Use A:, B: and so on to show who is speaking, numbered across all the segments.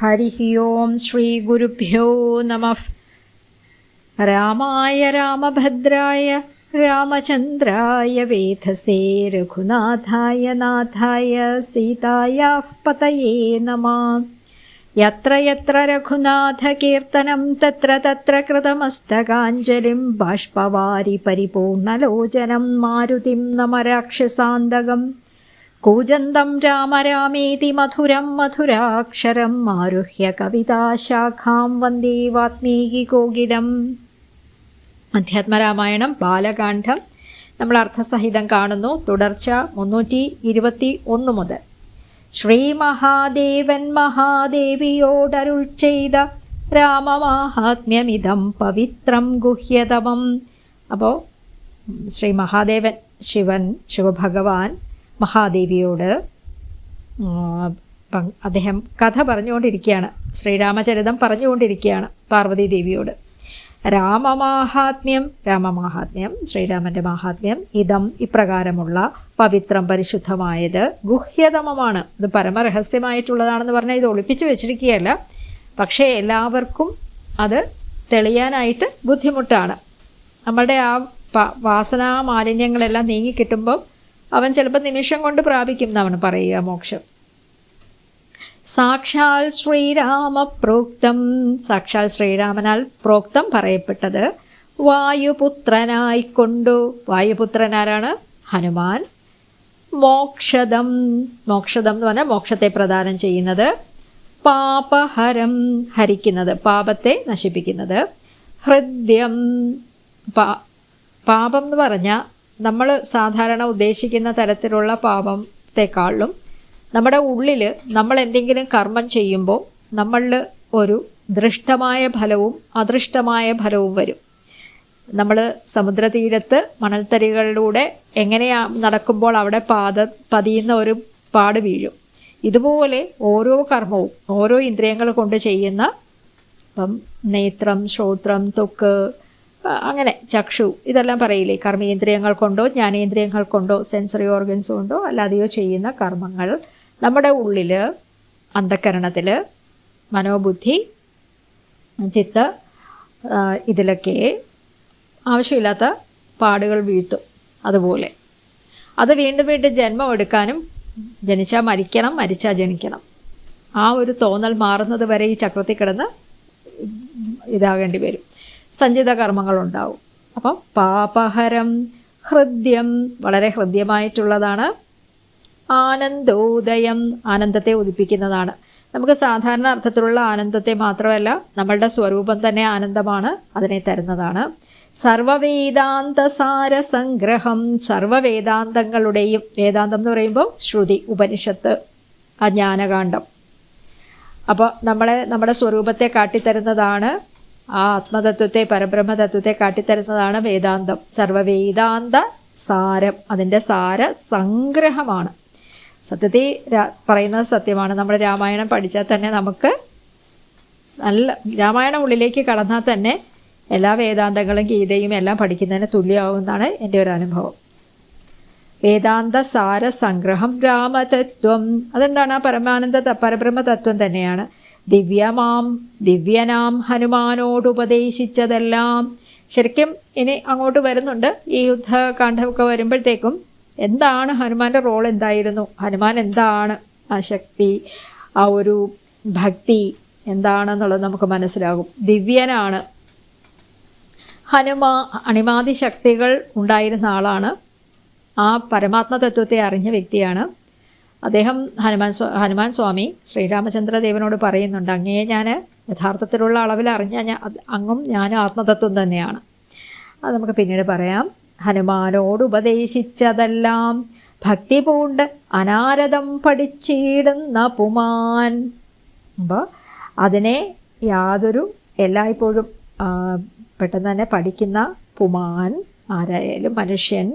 A: हरिः ओं श्रीगुरुभ्यो नमः रामाय रामभद्राय रामचन्द्राय वेधसे रघुनाथाय नाथाय सीतायाः पतये नमः यत्र यत्र रघुनाथकीर्तनं तत्र तत्र कृतमस्तकाञ्जलिं बाष्पवारि परिपूर्णलोचनं मारुतिं नम കൂജന്തം രാമ രാമേതി മധുരം മധുരാക്ഷരം ആരുഹ്യ കവിതാശാഖാം വന്ദേ വാത്മീകി കോകിലം അധ്യാത്മരാമായണം ബാലകാന്ഡം നമ്മൾ അർത്ഥസഹിതം കാണുന്നു. തുടർച്ച മുന്നൂറ്റി ഇരുപത്തി ഒന്ന് മുതൽ. ശ്രീ മഹാദേവൻ മഹാദേവിയോടരുൾ ചെയ്ത രാമമാഹാത്മ്യമിതം പവിത്രം ഗുഹ്യതമം. അപ്പോൾ ശ്രീ മഹാദേവൻ ശിവൻ ശിവഭഗവാൻ മഹാദേവിയോട് അദ്ദേഹം കഥ പറഞ്ഞുകൊണ്ടിരിക്കുകയാണ്. ശ്രീരാമചരിതം പറഞ്ഞുകൊണ്ടിരിക്കുകയാണ് പാർവതി ദേവിയോട്. രാമമാഹാത്മ്യം രാമമാഹാത്മ്യം ശ്രീരാമന്റെ മാഹാത്മ്യം ഇതം ഇപ്രകാരമുള്ള പവിത്രം പരിശുദ്ധമായത് ഗുഹ്യതമമാണ്. ഇത് പരമരഹസ്യമായിട്ടുള്ളതാണെന്ന് പറഞ്ഞാൽ ഇത് ഒളിപ്പിച്ച് വെച്ചിരിക്കുകയല്ല. പക്ഷേ എല്ലാവർക്കും അത് തെളിയാനായിട്ട് ബുദ്ധിമുട്ടാണ്. നമ്മളുടെ ആ വാസനാ മാലിന്യങ്ങളെല്ലാം നീങ്ങി കിട്ടുമ്പം അവൻ ചിലപ്പോൾ നിമിഷം കൊണ്ട് പ്രാപിക്കും എന്നാണ് പറയുക മോക്ഷം. സാക്ഷാൽ ശ്രീരാമ പ്രോക്തം സാക്ഷാൽ ശ്രീരാമനാൽ പ്രോക്തം പറയപ്പെട്ടത് വായുപുത്രനായിക്കൊണ്ടു. വായുപുത്രനാരാണ്? ഹനുമാൻ. മോക്ഷദം. മോക്ഷദം എന്ന് പറഞ്ഞാൽ മോക്ഷത്തെ പ്രദാനം ചെയ്യുന്നത്. പാപഹരം ഹരിക്കുന്നത് പാപത്തെ നശിപ്പിക്കുന്നത്. ഹൃദ്യം. പാപം എന്ന് പറഞ്ഞാൽ നമ്മൾ സാധാരണ ഉദ്ദേശിക്കുന്ന തരത്തിലുള്ള പാപത്തെക്കാളും നമ്മുടെ ഉള്ളിൽ നമ്മൾ എന്തെങ്കിലും കർമ്മം ചെയ്യുമ്പോൾ നമ്മളിൽ ഒരു ദൃഷ്ടമായ ഫലവും അദൃഷ്ടമായ ഫലവും വരും. നമ്മൾ സമുദ്രതീരത്ത് മണൽത്തരികളിലൂടെ എങ്ങനെയാ നടക്കുമ്പോൾ അവിടെ പാത പതിയുന്ന ഒരു പാട് വീഴും. ഇതുപോലെ ഓരോ കർമ്മവും ഓരോ ഇന്ദ്രിയങ്ങൾ കൊണ്ട് ചെയ്യുന്ന ഇപ്പം നേത്രം ശ്രോത്രം തൊക്ക് അങ്ങനെ ചക്ഷു ഇതെല്ലാം പറയില്ലേ? കർമ്മേന്ദ്രിയങ്ങൾ കൊണ്ടോ ജ്ഞാനേന്ദ്രിയങ്ങൾ കൊണ്ടോ സെൻസറി ഓർഗൻസ് കൊണ്ടോ അല്ലാതെയോ ചെയ്യുന്ന കർമ്മങ്ങൾ. നമ്മുടെ ഉള്ളിൽ അന്ധക്കരണത്തിൽ മനോബുദ്ധി ചിത്ത് ഇതിലൊക്കെ ആവശ്യമില്ലാത്ത പാടുകൾ വീഴ്ത്തും അതുപോലെ. അത് വീണ്ടും വീണ്ടും ജന്മം എടുക്കാനും ജനിച്ചാൽ മരിക്കണം മരിച്ചാൽ ജനിക്കണം. ആ ഒരു തോന്നൽ മാറുന്നത് വരെ ഈ ചക്രത്തിൽ കിടന്ന് ഇതാകേണ്ടി വരും. സഞ്ചിത കർമ്മങ്ങളുണ്ടാവും അപ്പം പാപഹരം ഹൃദ്യം വളരെ ഹൃദ്യമായിട്ടുള്ളതാണ്. ആനന്ദോദയം ആനന്ദത്തെ ഉദിപ്പിക്കുന്നതാണ്. നമുക്ക് സാധാരണ അർത്ഥത്തിലുള്ള ആനന്ദത്തെ മാത്രമല്ല നമ്മളുടെ സ്വരൂപം തന്നെ ആനന്ദമാണ് അതിനെ തരുന്നതാണ്. സർവവേദാന്ത സാരസംഗ്രഹം സർവവേദാന്തങ്ങളുടെയും വേദാന്തം എന്ന് പറയുമ്പോൾ ശ്രുതി ഉപനിഷത്ത് അജ്ഞാനകാന്ഡം. അപ്പോൾ നമ്മളെ നമ്മുടെ സ്വരൂപത്തെ കാട്ടിത്തരുന്നതാണ് ആ ആത്മതത്വത്തെ പരബ്രഹ്മതത്വത്തെ കാട്ടിത്തരുന്നതാണ് വേദാന്തം. സർവവേദാന്ത സാരം. അതിന്റെ സാര സംഗ്രഹമാണ്. സത്യത്തിൽ പറയുന്നത് സത്യമാണ്. നമ്മൾ രാമായണം പഠിച്ചാൽ തന്നെ നമുക്ക് നല്ല രാമായണം ഉള്ളിലേക്ക് കടന്നാൽ തന്നെ എല്ലാ വേദാന്തങ്ങളും ഗീതയും എല്ലാം പഠിക്കുന്നതിന് തുല്യമാകുമെന്നാണ് എന്റെ ഒരു അനുഭവം. വേദാന്ത സാര സംഗ്രഹം രാമതത്വം. അതെന്താണ്? ആ പരമാനന്ദ പരബ്രഹ്മ തത്വം തന്നെയാണ്. ദിവ്യമാം ദിവ്യനാം ഹനുമാനോട് ഉപദേശിച്ചതെല്ലാം. ശരിക്കും ഇനി അങ്ങോട്ട് വരുന്നുണ്ട് ഈ യുദ്ധകാന്ഡമൊക്കെ വരുമ്പോഴത്തേക്കും എന്താണ് ഹനുമാന്റെ റോൾ എന്തായിരുന്നു? ഹനുമാൻ എന്താണ് ആ ശക്തി ആ ഒരു ഭക്തി എന്താണെന്നുള്ളത് നമുക്ക് മനസ്സിലാകും. ദിവ്യനാണ്. ഹനുമാ അണിമാതി ശക്തികൾ ഉണ്ടായിരുന്ന ആളാണ്. ആ പരമാത്മ തത്വത്തെ അറിഞ്ഞ വ്യക്തിയാണ്. അദ്ദേഹം ഹനുമാൻ ഹനുമാൻ സ്വാമി ശ്രീരാമചന്ദ്രദേവനോട് പറയുന്നുണ്ട് അങ്ങയെ ഞാൻ യഥാർത്ഥത്തിലുള്ള അളവിൽ അറിഞ്ഞ ഞാൻ അങ്ങും ഞാൻ ആത്മതത്വം തന്നെയാണ്. അത് നമുക്ക് പിന്നീട് പറയാം. ഹനുമാനോട് ഉപദേശിച്ചതെല്ലാം ഭക്തി പൂണ്ട് അനാരതം പഠിച്ചിടുന്ന പുമാൻ. അപ്പോൾ അതിനെ യാതൊരു എല്ലായ്പ്പോഴും പെട്ടെന്ന് തന്നെ പഠിക്കുന്ന പുമാൻ ആരായാലും മനുഷ്യൻ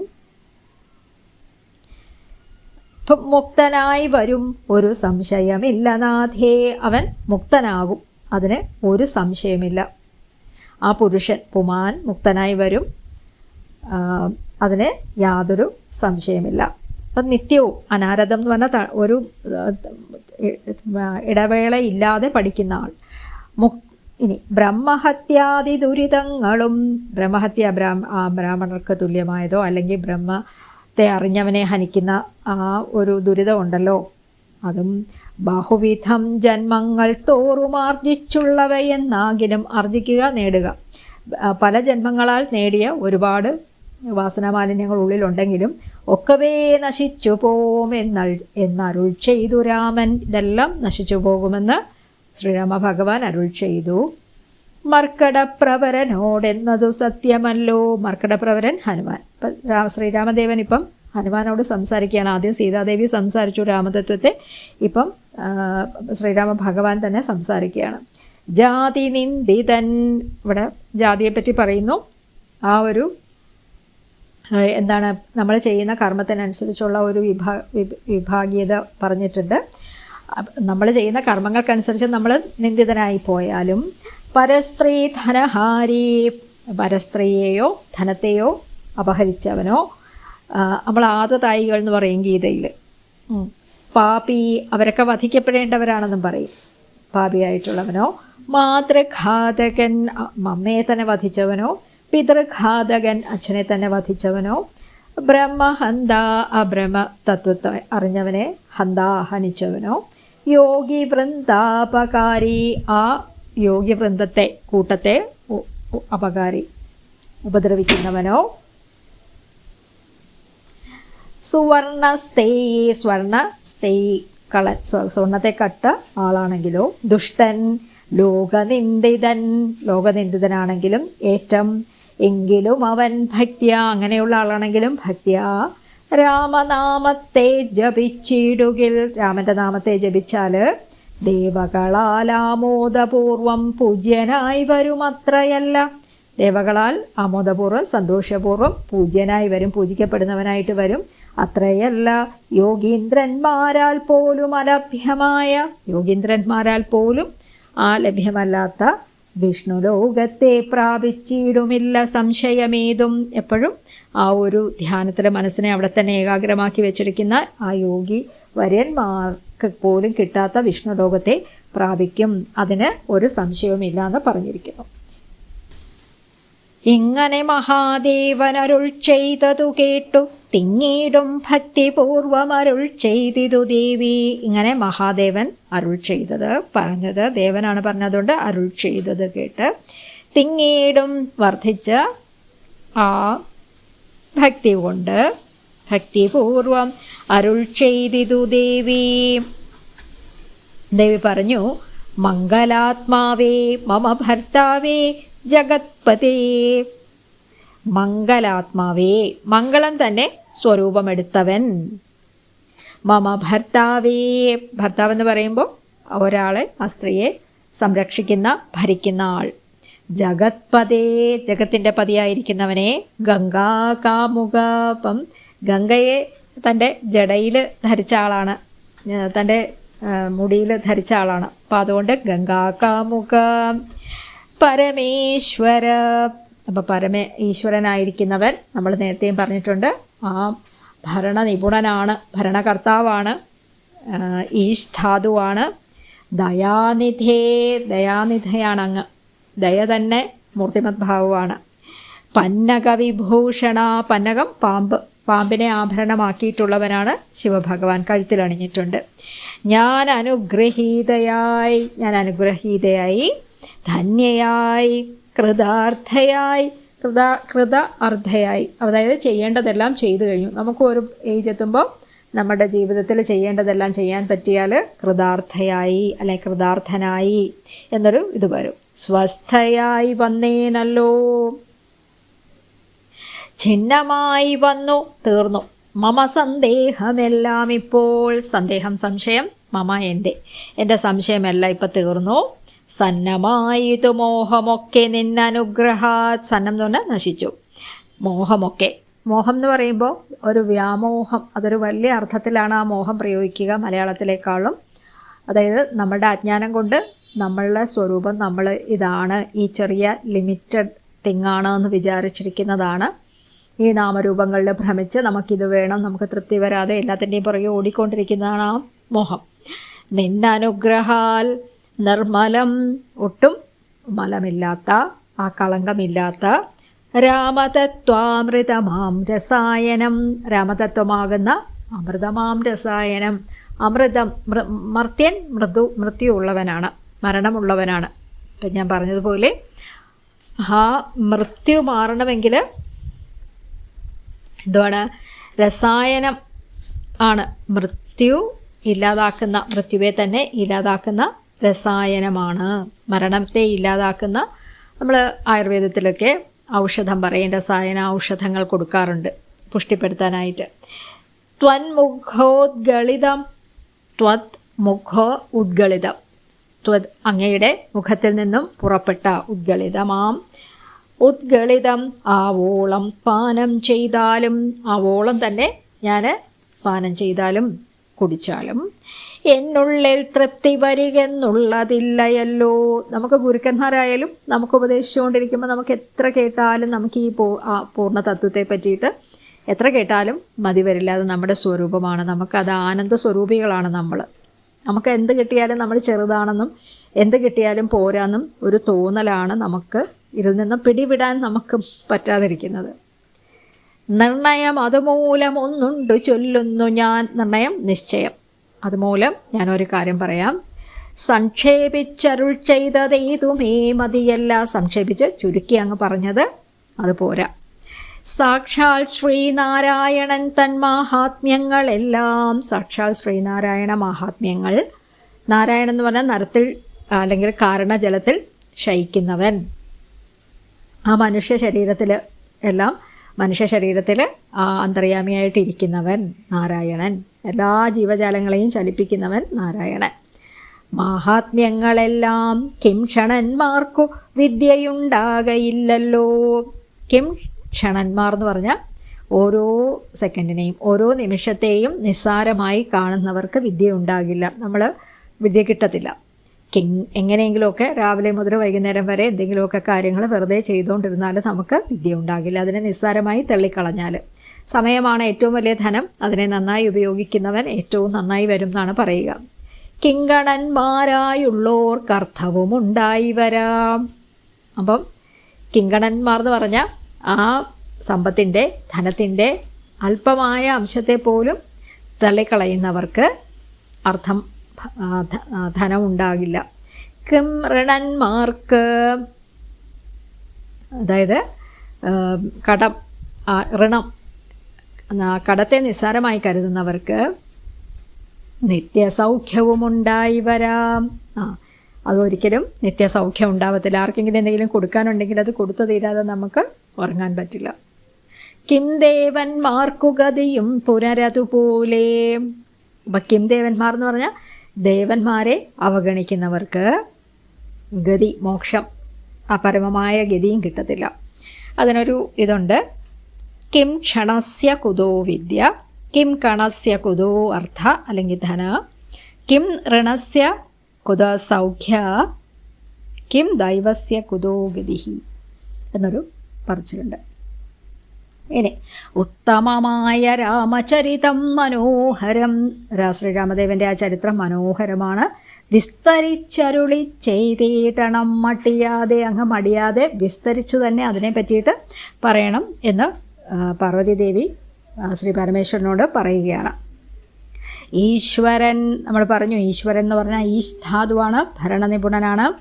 A: മുക്തനായി വരും ഒരു സംശയമില്ല നാഥേ. അവൻ മുക്തനാകും. അതിന് ഒരു സംശയമില്ല. ആ പുരുഷൻ പുമാൻ മുക്തനായി വരും. അതിന് യാതൊരു സംശയമില്ല. അപ്പം നിത്യവും അനാരതം എന്ന് പറഞ്ഞാൽ ഒരു ഇടവേളയില്ലാതെ പഠിക്കുന്ന ആൾ. മുക് ഇനി ബ്രഹ്മഹത്യാദി ദുരിതങ്ങളും ബ്രഹ്മഹത്യ ബ്രാഹ്മ ബ്രാഹ്മണർക്ക് തുല്യമായതോ അല്ലെങ്കിൽ ബ്രഹ്മത്തെ അറിഞ്ഞവനെ ഹനിക്കുന്ന ആ ഒരു ദുരിതമുണ്ടല്ലോ. അതും ബഹുവിധം ജന്മങ്ങൾ തോറും ആർജിച്ചുള്ളവയെന്നാകിലും ആർജിക്കുക നേടുക. പല ജന്മങ്ങളാൽ നേടിയ ഒരുപാട് വാസനാമാലിന്യങ്ങൾ ഉള്ളിലുണ്ടെങ്കിലും ഒക്കവേ നശിച്ചു പോകുമെന്ന എന്നരുൾ ചെയ്തു രാമൻ ഇതെല്ലാം നശിച്ചു പോകുമെന്ന് ശ്രീരാമ ഭഗവാൻ അരുൾ ചെയ്തു. മർക്കടപ്രവരനോടെന്നതു സത്യമല്ലോ. മർക്കടപ്രവരൻ ഹനുമാൻ. ഇപ്പം ശ്രീരാമദേവൻ ഇപ്പം ഹനുമാനോട് സംസാരിക്കുകയാണ്. ആദ്യം സീതാദേവി സംസാരിച്ചു രാമതത്വത്തെ. ഇപ്പം ശ്രീരാമ ഭഗവാൻ തന്നെ സംസാരിക്കുകയാണ്. ജാതി നിന്ദിതൻ. ഇവിടെ ജാതിയെപ്പറ്റി പറയുന്നു. ആ ഒരു എന്താണ് നമ്മൾ ചെയ്യുന്ന കർമ്മത്തിനനുസരിച്ചുള്ള ഒരു വിഭാ വിഭാഗീയത പറഞ്ഞിട്ടുണ്ട്. നമ്മൾ ചെയ്യുന്ന കർമ്മങ്ങൾക്കനുസരിച്ച് നമ്മൾ നിന്ദിതനായി പോയാലും പരസ്ത്രീ ധനഹാരി പരസ്ത്രീയെയോ ധനത്തെയോ അപഹരിച്ചവനോ നമ്മൾ ആദതായികൾ എന്ന് പറയും ഗീതയിൽ പാപി അവരൊക്കെ വധിക്കപ്പെടേണ്ടവരാണെന്നും പറയും. പാപിയായിട്ടുള്ളവനോ മാതൃഘാതകൻ അമ്മയെ തന്നെ വധിച്ചവനോ പിതൃഘാതകൻ അച്ഛനെ തന്നെ വധിച്ചവനോ ബ്രഹ്മഹന്ത അബ്രഹ്മ തത്വത്തെ അറിഞ്ഞവനെ ഹന്ത ഹനിച്ചവനോ യോഗി വൃന്ദാപകാരി ആ യോഗി വൃന്ദത്തെ കൂട്ടത്തെ അപകാരി ഉപദ്രവിക്കുന്നവനോ? സുവർണ സ്വർണ സ്തേയി കള സ്വർണത്തെ കട്ട ആളാണെങ്കിലോ? ദുഷ്ടൻ ലോകനിന്ദിതൻ ലോകനിന്ദിതനാണെങ്കിലും ഏറ്റം എങ്കിലും അവൻ ഭക്തിയ അങ്ങനെയുള്ള ആളാണെങ്കിലും ഭക്തിയ. രാമനാമത്തെ ജപിച്ചിടുകിൽ രാമന്റെ നാമത്തെ ജപിച്ചാൽ ദേവകളാൽ ആമോദപൂർവം പൂജ്യനായി വരുമത്രയല്ല. ദേവകളാൽ ആമോദപൂർവം സന്തോഷപൂർവം പൂജ്യനായി വരും പൂജിക്കപ്പെടുന്നവനായിട്ട് വരും അത്രയല്ല. യോഗീന്ദ്രന്മാരാൽ പോലും അലഭ്യമായ യോഗീന്ദ്രന്മാരാൽ പോലും ആ ലഭ്യമല്ലാത്ത വിഷ്ണു ലോകത്തെ പ്രാപിച്ചിടുമില്ല സംശയമേതും. എപ്പോഴും ആ ഒരു ധ്യാനത്തിലെ മനസ്സിനെ അവിടെ തന്നെ ഏകാഗ്രമാക്കി വെച്ചിരിക്കുന്ന ആ യോഗി വര്യന്മാർക്ക് പോലും കിട്ടാത്ത വിഷ്ണു ലോകത്തെ പ്രാപിക്കും. അതിന് ഒരു സംശയവുമില്ല എന്ന് പറഞ്ഞിരിക്കുന്നു. ഇങ്ങനെ മഹാദേവനരുൾ ചെയ്തതു കേട്ടു. തിങ്ങീടും ഭക്തിപൂർവമരുൾ ചെയ്തിതു ദേവി. ഇങ്ങനെ മഹാദേവൻ അരുൾ ചെയ്തത് പറഞ്ഞത്. ദേവനാണ് പറഞ്ഞതുകൊണ്ട് അരുൾ ചെയ്തത് കേട്ട് തിങ്ങീടും വർദ്ധിച്ച ആ ഭക്തി കൊണ്ട് ഭക്തിപൂർവം അരുൾ ചെയ്തിതു ദേവി. ദേവി പറഞ്ഞു മംഗലാത്മാവേ മമ ഭർത്താവേ ജഗത്പതേ. മംഗലാത്മാവേ മംഗളം തന്നെ സ്വരൂപമെടുത്തവൻ. മമ ഭർത്താവേ ഭർത്താവ് എന്ന് പറയുമ്പോൾ ഒരാളെ ആ സ്ത്രീയെ സംരക്ഷിക്കുന്ന ഭരിക്കുന്ന ആൾ. ജഗത്പതേ ജഗത്തിന്റെ പതിയായിരിക്കുന്നവനെ ഗംഗാ കാമുകം. ഗംഗയെ തന്റെ ജടയിൽ ധരിച്ച ആളാണ്. തന്റെ മുടിയിൽ ധരിച്ച ആളാണ്. അപ്പം അതുകൊണ്ട് ഗംഗാ കാമുകം പരമേശ്വര അപ്പോൾ പരമ ഈശ്വരനായിരിക്കുന്നവൻ നമ്മൾ നേരത്തെയും പറഞ്ഞിട്ടുണ്ട് ആ ഭരണ നിപുണനാണ് ഭരണകർത്താവാണ് ഈഷ്ധാതുവാണ് ദയാനിധേ ദയാനിധയാണ് അങ്ങ്. ദയ തന്നെ മൂർത്തിമത് ഭാവമാണ് പന്നകവിഭൂഷണ പന്നകം പാമ്പ്. പാമ്പിനെ ആഭരണമാക്കിയിട്ടുള്ളവനാണ് ശിവഭഗവാൻ. കഴുത്തിലണിഞ്ഞിട്ടുണ്ട് ഞാൻ അനുഗ്രഹീതയായി ഞാൻ അനുഗ്രഹീതയായി ധന്യയായി കൃതാർത്ഥയായി കൃത കൃത അർദ്ധയായി. അതായത് ചെയ്യേണ്ടതെല്ലാം ചെയ്തു കഴിഞ്ഞു. നമുക്ക് ഒരു ഏജ് എത്തുമ്പോൾ നമ്മുടെ ജീവിതത്തിൽ ചെയ്യേണ്ടതെല്ലാം ചെയ്യാൻ പറ്റിയാൽ കൃതാർത്ഥയായി അല്ലെ കൃതാർത്ഥനായി എന്നൊരു ഇത് വരും. സ്വസ്ഥയായി വന്നേനല്ലോ. ഛിന്നമായി വന്നു തീർന്നു. മമ സന്ദേഹമെല്ലാം ഇപ്പോൾ. സന്ദേഹം സംശയം മമ എന്റെ. എന്റെ സംശയമെല്ലാം ഇപ്പം തീർന്നു. സന്നമായിതു മോഹമൊക്കെ നിന്നനുഗ്രഹാത്. സന്നം എന്ന് പറഞ്ഞാൽ നശിച്ചു. മോഹമൊക്കെ. മോഹം എന്ന് പറയുമ്പോൾ ഒരു വ്യാമോഹം. അതൊരു വലിയ അർത്ഥത്തിലാണ് ആ മോഹം പ്രയോഗിക്കുക മലയാളത്തിലേക്കാളും. അതായത് നമ്മളുടെ അജ്ഞാനം കൊണ്ട് നമ്മളുടെ സ്വരൂപം നമ്മൾ ഇതാണ്. ഈ ചെറിയ ലിമിറ്റഡ് തിങ്ങാണ് എന്ന് വിചാരിച്ചിരിക്കുന്നതാണ്. ഈ നാമരൂപങ്ങളിൽ ഭ്രമിച്ച് നമുക്കിത് വേണം. നമുക്ക് തൃപ്തി വരാതെ എല്ലാത്തിന്റെയും പുറകെ ഓടിക്കൊണ്ടിരിക്കുന്നതാണ് ആ മോഹം. നിന്നനുഗ്രഹാൽ നിർമ്മലം ഒട്ടും മലമില്ലാത്ത ആ കളങ്കമില്ലാത്ത രാമതത്വാമൃതമാം രസായനം രാമതത്വമാകുന്ന അമൃതമാം രസായനം. അമൃതം മർത്യൻ മൃദു മൃത്യു ഉള്ളവനാണ് മരണമുള്ളവനാണ്. ഇപ്പം ഞാൻ പറഞ്ഞതുപോലെ ആ മൃത്യു മാറണമെങ്കിൽ എന്തുവാണ്? രസായനം ആണ്. മൃത്യു ഇല്ലാതാക്കുന്ന മൃത്യുവെ തന്നെ ഇല്ലാതാക്കുന്ന രസായനമാണ്. മരണത്തെ ഇല്ലാതാക്കുന്ന നമ്മൾ ആയുർവേദത്തിലൊക്കെ ഔഷധം പറയും. രസായന ഔഷധങ്ങൾ കൊടുക്കാറുണ്ട് പുഷ്ടിപ്പെടുത്താനായിട്ട്. ത്വന്മുഖോദ്ഗളിതം ത്വത് മുഖോ ഉദ്ഗളിതം. ത്വത് അങ്ങയുടെ മുഖത്തിൽ നിന്നും പുറപ്പെട്ട ഉദ്ഗളിതമാം. ഉദ്ഗളിതം ആവോളം പാനം ചെയ്താലും ആവോളം തന്നെ ഞാൻ പാനം ചെയ്താലും കുടിച്ചാലും എന്നുള്ളിൽ തൃപ്തി വരികെന്നുള്ളതില്ലയല്ലോ. നമുക്ക് ഗുരുക്കന്മാരായാലും നമുക്ക് ഉപദേശിച്ചുകൊണ്ടിരിക്കുമ്പോൾ നമുക്ക് എത്ര കേട്ടാലും നമുക്ക് ഈ പൂർണ തത്വത്തെ പറ്റിയിട്ട് എത്ര കേട്ടാലും മതി വരില്ല. അത് നമ്മുടെ സ്വരൂപമാണ്. നമുക്കത് ആനന്ദ സ്വരൂപികളാണ് നമ്മൾ നമുക്ക് എന്ത് കിട്ടിയാലും നമ്മൾ ചെറുതാണെന്നും എന്ത് കിട്ടിയാലും പോരാന്നും ഒരു തോന്നലാണ് നമുക്ക് ഇതിൽ നിന്ന് പിടിവിടാൻ നമുക്ക് പറ്റാതിരിക്കുന്നത്. നിർണയം അതുമൂലം ഒന്നുണ്ട് ചൊല്ലുന്നു ഞാൻ. നിർണയം നിശ്ചയം. അതുമൂലം ഞാനൊരു കാര്യം പറയാം. സംക്ഷേപിച്ചരുൾ ചെയ്തതേതുമേ മതിയല്ല. സംക്ഷേപിച്ച് ചുരുക്കി അങ്ങ് പറഞ്ഞത് അത് പോരാ സാക്ഷാൽ ശ്രീനാരായണൻ തൻ മാഹാത്മ്യങ്ങളെല്ലാം സാക്ഷാൽ ശ്രീനാരായണ മഹാത്മ്യങ്ങൾ. നാരായണൻ എന്ന് പറഞ്ഞാൽ നരത്തിൽ അല്ലെങ്കിൽ കാരണജലത്തിൽ ശയിക്കുന്നവൻ. ആ മനുഷ്യ ശരീരത്തിൽ എല്ലാം മനുഷ്യ ശരീരത്തിൽ അന്തര്യാമിയായിട്ടിരിക്കുന്നവൻ നാരായണൻ. എല്ലാ ജീവജാലങ്ങളെയും ചലിപ്പിക്കുന്നവൻ നാരായണൻ. മാഹാത്മ്യങ്ങളെല്ലാം കിം ക്ഷണന്മാർക്കു വിദ്യയുണ്ടാകയില്ലല്ലോ. കിം ക്ഷണന്മാർ എന്ന് പറഞ്ഞാൽ ഓരോ സെക്കൻഡിനെയും ഓരോ നിമിഷത്തെയും നിസ്സാരമായി കാണുന്നവർക്ക് വിദ്യ ഉണ്ടാകില്ല നമ്മൾ വിദ്യ കിട്ടത്തില്ല. എങ്ങനെയെങ്കിലുമൊക്കെ രാവിലെ മുതൽ വൈകുന്നേരം വരെ എന്തെങ്കിലുമൊക്കെ കാര്യങ്ങൾ വെറുതെ ചെയ്തുകൊണ്ടിരുന്നാൽ നമുക്ക് വിദ്യ ഉണ്ടാകില്ല. അതിനെ നിസ്സാരമായി തള്ളിക്കളഞ്ഞാൽ. സമയമാണ് ഏറ്റവും വലിയ ധനം. അതിനെ നന്നായി ഉപയോഗിക്കുന്നവൻ ഏറ്റവും നന്നായി വരും എന്നാണ് പറയുക. കിങ്കണന്മാരായുള്ളോർക്ക് അർത്ഥവും ഉണ്ടായി വരാം. അപ്പം കിങ്കണന്മാർ എന്ന് പറഞ്ഞാൽ ആ സമ്പത്തിന്റെ ധനത്തിന്റെ അല്പമായ അംശത്തെ പോലും തള്ളിക്കളയുന്നവർക്ക് അർത്ഥം ധനം ഉണ്ടാകില്ല കിം ഋണന്മാർക്ക് അതായത് കടം ഋണം കടത്തെ നിസ്സാരമായി കരുതുന്നവർക്ക് നിത്യസൗഖ്യവും ഉണ്ടായി വരാം. ആ അതൊരിക്കലും നിത്യസൗഖ്യം ഉണ്ടാവത്തില്ല. ആർക്കെങ്കിലും എന്തെങ്കിലും കൊടുക്കാനുണ്ടെങ്കിൽ അത് കൊടുത്തു തീരാതെ നമുക്ക് ഉറങ്ങാൻ പറ്റില്ല. കിം ദേവന്മാർക്കു ഗതിയും പുനരതുപോലെ. അപ്പം കിം ദേവന്മാർ എന്ന് പറഞ്ഞാൽ ദേവന്മാരെ അവഗണിക്കുന്നവർക്ക് ഗതി മോക്ഷം അപരമമായ പരമമായ ഗതിയും കിട്ടത്തില്ല. അതിനൊരു ഇതുണ്ട്. കിം ക്ഷണസ്യ കുതോ വിദ്യ. കിം കണസ്യ കുതോ അർത്ഥ അല്ലെങ്കിൽ ധന. കിം ഋണസ്യ കുത സൗഖ്യ. കിം ദൈവസ്യ കുതോ ഗതി എന്നൊരു പറച്ചിലുണ്ട് ഇനി ഉത്തമമായ രാമചരിതം മനോഹരം. ശ്രീരാമദേവന്റെ ആ ചരിത്രം മനോഹരമാണ്. വിസ്തരിച്ചരുളി ചെയ്തിടണം. മടിയാതെ അങ്ങ് മടിയാതെ വിസ്തരിച്ചു തന്നെ അതിനെ പറ്റിയിട്ട് പറയണം എന്ന് പാർവതീദേവി ശ്രീ പരമേശ്വരനോട് പറയുകയാണ്. ഈശ്വരൻ നമ്മൾ പറഞ്ഞു ഈശ്വരൻ എന്ന് പറഞ്ഞാൽ ഈശ് ധാതുവാണ് ഭരണനിപുണനാണ്.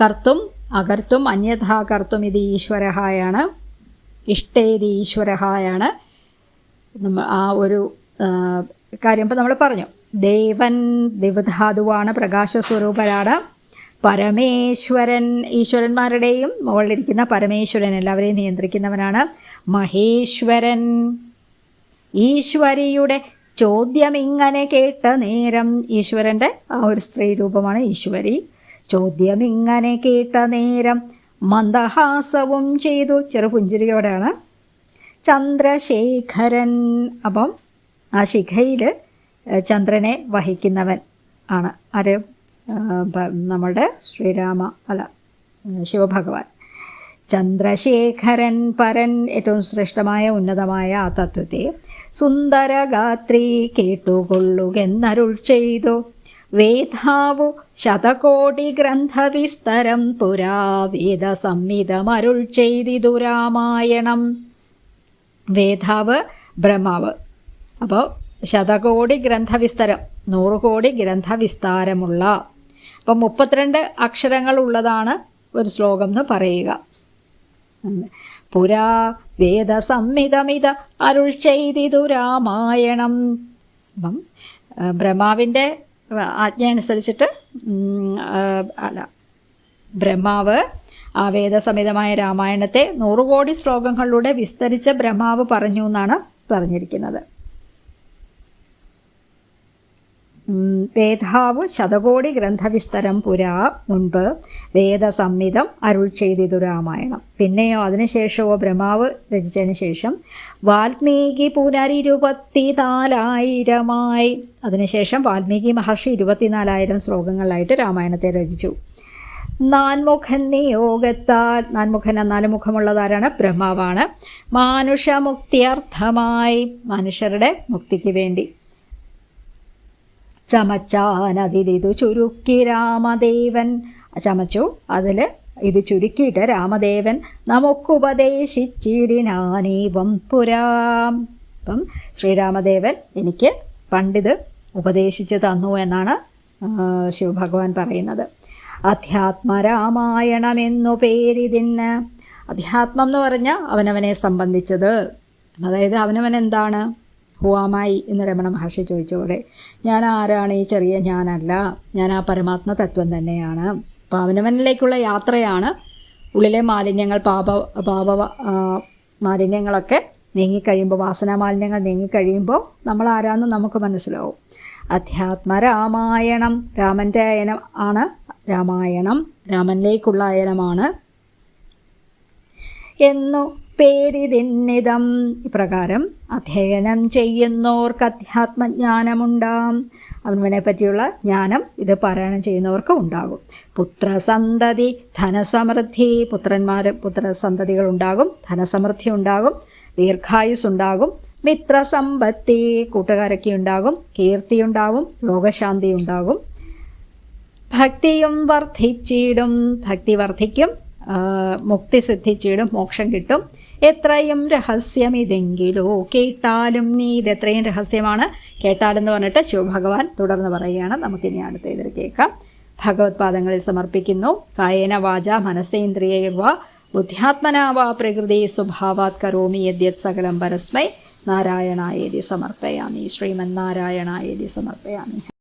A: കർത്തും അകർത്തും അന്യഥാ കർത്തും ഇത് ഈശ്വരഹായാണ്. ഇഷ്ടേതി ഈശ്വരഹായാണ് ആ ഒരു കാര്യം ഇപ്പം നമ്മൾ പറഞ്ഞു. ദേവൻ ദിവധാതുവാണ് പ്രകാശസ്വരൂപരാണ്. പരമേശ്വരൻ ഈശ്വരന്മാരുടെയും മുകളിലിരിക്കുന്ന പരമേശ്വരൻ എല്ലാവരെയും നിയന്ത്രിക്കുന്നവനാണ് മഹേശ്വരൻ. ഈശ്വരിയുടെ ചോദ്യം ഇങ്ങനെ കേട്ട നേരം ഈശ്വരന്റെ ആ ഒരു സ്ത്രീ രൂപമാണ് ഈശ്വരി. ചോദ്യം ഇങ്ങനെ കേട്ട നേരം മന്ദഹാസവും ചെയ്തു. ചെറുപുഞ്ചിരിയോടെയാണ് ചന്ദ്രശേഖരൻ. അപ്പം ആ ശിഖയിൽ ചന്ദ്രനെ വഹിക്കുന്നവൻ ആണ്. ആര്? നമ്മുടെ ശ്രീരാമ അല്ല ശിവഭഗവാൻ. ചന്ദ്രശേഖരൻ പരൻ ഏറ്റവും ശ്രേഷ്ഠമായ ഉന്നതമായ ആ തത്വത്തെ സുന്ദരഗാത്രി കേട്ടുകൊള്ളുകെന്നരുൾ ചെയ്തു. വേദാവു ശതകോടി ഗ്രന്ഥവിസ്തരം പുരാ വേദസംഹിതമരുൾ ചെയ്തിതു രാമായണം. വേദാവ് ബ്രഹ്മാവ്. അപ്പോൾ ശതകോടി ഗ്രന്ഥവിസ്തരം നൂറ് കോടി ഗ്രന്ഥവിസ്താരമുള്ള അപ്പം മുപ്പത്തിരണ്ട് അക്ഷരങ്ങൾ ഉള്ളതാണ് ഒരു ശ്ലോകം എന്ന് പറയുക. പുരാ വേദസംഹിതമിത അരുൾ ചെയ്തിതു രാമായണം. അപ്പം ബ്രഹ്മാവിന്റെ ആജ്ഞ അനുസരിച്ചിട്ട് അല്ല ബ്രഹ്മാവ് ആ വേദസമിതമായ രാമായണത്തെ നൂറുകോടി ശ്ലോകങ്ങളിലൂടെ വിസ്തരിച്ച ബ്രഹ്മാവ് പറഞ്ഞു എന്നാണ് പറഞ്ഞിരിക്കുന്നത്. വേദാവു ശതകോടി ഗ്രന്ഥവിസ്തരം പുരാ മുൻപ് വേദസംഹിതം അരുൾ ചെയ്തിതു രാമായണം. പിന്നെയോ അതിനുശേഷമോ ബ്രഹ്മാവ് രചിച്ചതിന് ശേഷം വാൽമീകി പുനരിരുപത്തിനാലായിരമായി അതിനുശേഷം വാൽമീകി മഹർഷി ഇരുപത്തിനാലായിരം ശ്ലോകങ്ങളിലായിട്ട് രാമായണത്തെ രചിച്ചു. നാൻമുഖൻ നിയോഗത്താൽ നാൻമുഖൻ നാല് മുഖമുള്ളതാരാണ്? ബ്രഹ്മാവാണ്. മാനുഷമുക്തിയർത്ഥമായി മനുഷ്യരുടെ മുക്തിക്ക് വേണ്ടി. ചമച്ചാനതിലിതു ചുരുക്കി രാമദേവൻ. ചമച്ചു. അതിൽ ഇത് ചുരുക്കിയിട്ട് രാമദേവൻ നമുക്കുപദേശിച്ചിടിനാനീവം പുരാം. അപ്പം ശ്രീരാമദേവൻ എനിക്ക് പണ്ടിത് ഉപദേശിച്ചു തന്നു എന്നാണ് ശിവഭഗവാൻ പറയുന്നത്. അധ്യാത്മരാമായണമെന്നു പേരിതിന് അധ്യാത്മം എന്ന് പറഞ്ഞാൽ അവനവനെ സംബന്ധിച്ചത്. അതായത് അവനവൻ എന്താണ്? ഹുവാമായി എന്ന് രമണ മഹർഷി ചോദിച്ചോടെ ഞാൻ ആരാണ്? ഈ ചെറിയ ഞാനല്ല. ഞാൻ ആ പരമാത്മ തത്വം തന്നെയാണ്. പാവനവനിലേക്കുള്ള യാത്രയാണ്. ഉള്ളിലെ മാലിന്യങ്ങൾ പാപ പാപ മാലിന്യങ്ങളൊക്കെ നീങ്ങിക്കഴിയുമ്പോൾ വാസനാ മാലിന്യങ്ങൾ നീങ്ങിക്കഴിയുമ്പോൾ നമ്മൾ ആരാന്ന് നമുക്ക് മനസ്സിലാവും. അധ്യാത്മ രാമായണം. രാമന്റെ അയനം ആണ് രാമായണം. രാമനിലേക്കുള്ള അയനമാണ് എന്നു പേരിതിന്നിതം. ഇപ്രകാരം അധ്യയനം ചെയ്യുന്നവർക്ക് അധ്യാത്മജ്ഞാനമുണ്ടാം. അവനവനെ പറ്റിയുള്ള ജ്ഞാനം ഇത് പാരായണം ചെയ്യുന്നവർക്ക് ഉണ്ടാകും. പുത്രസന്തതി ധനസമൃദ്ധി പുത്രന്മാർ പുത്രസന്തതികൾ ഉണ്ടാകും ധനസമൃദ്ധി ഉണ്ടാകും ദീർഘായുസ് ഉണ്ടാകും മിത്രസമ്പത്തി കൂട്ടുകാരൊക്കെ ഉണ്ടാകും കീർത്തി ഉണ്ടാകും രോഗശാന്തി ഉണ്ടാകും ഭക്തിയും വർദ്ധിച്ചിടും ഭക്തി വർദ്ധിക്കും മുക്തി സിദ്ധിച്ചിടും മോക്ഷം കിട്ടും. എത്രയും രഹസ്യം ഇതെങ്കിലോ കേട്ടാലും നീ ഇതെത്രയും രഹസ്യമാണ്. കേട്ടാലെന്ന് പറഞ്ഞിട്ട് ശിവഭഗവാൻ തുടർന്ന് പറയുകയാണ്. നമുക്കിനി അടുത്ത ഇതിൽ കേൾക്കാം. ഭഗവത് പാദങ്ങളിൽ സമർപ്പിക്കുന്നു. കായേന വാച മനസ്സേന്ദ്രിയർവ ബുദ്ധ്യാത്മനാവ പ്രകൃതി സ്വഭാവാത് കരോമി യദ്യത് സകലം പരസ്മൈ. നാരായണായേതി സമർപ്പയാമി. ശ്രീമന്നാരായണായേതി സമർപ്പയാമി.